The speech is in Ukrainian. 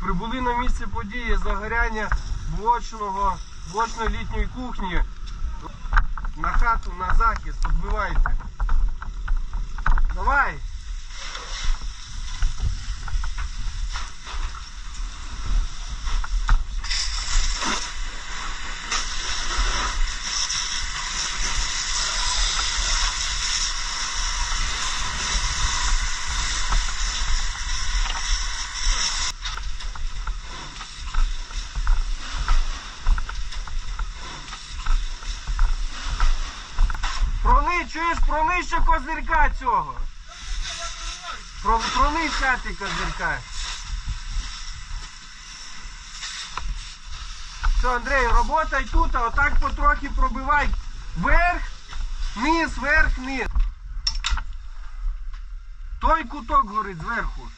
Прибули на місце події загоряння блочного, блочної літньої кухні. На хату, на захист, відбивайте. Пролий, чуєш, пронища козирка цього. Про, пролий ти козирка. Все, Андрій, роботай тут, а отак потрохи пробивай. Вверх, низ, вверх, низ. Той куток горить зверху.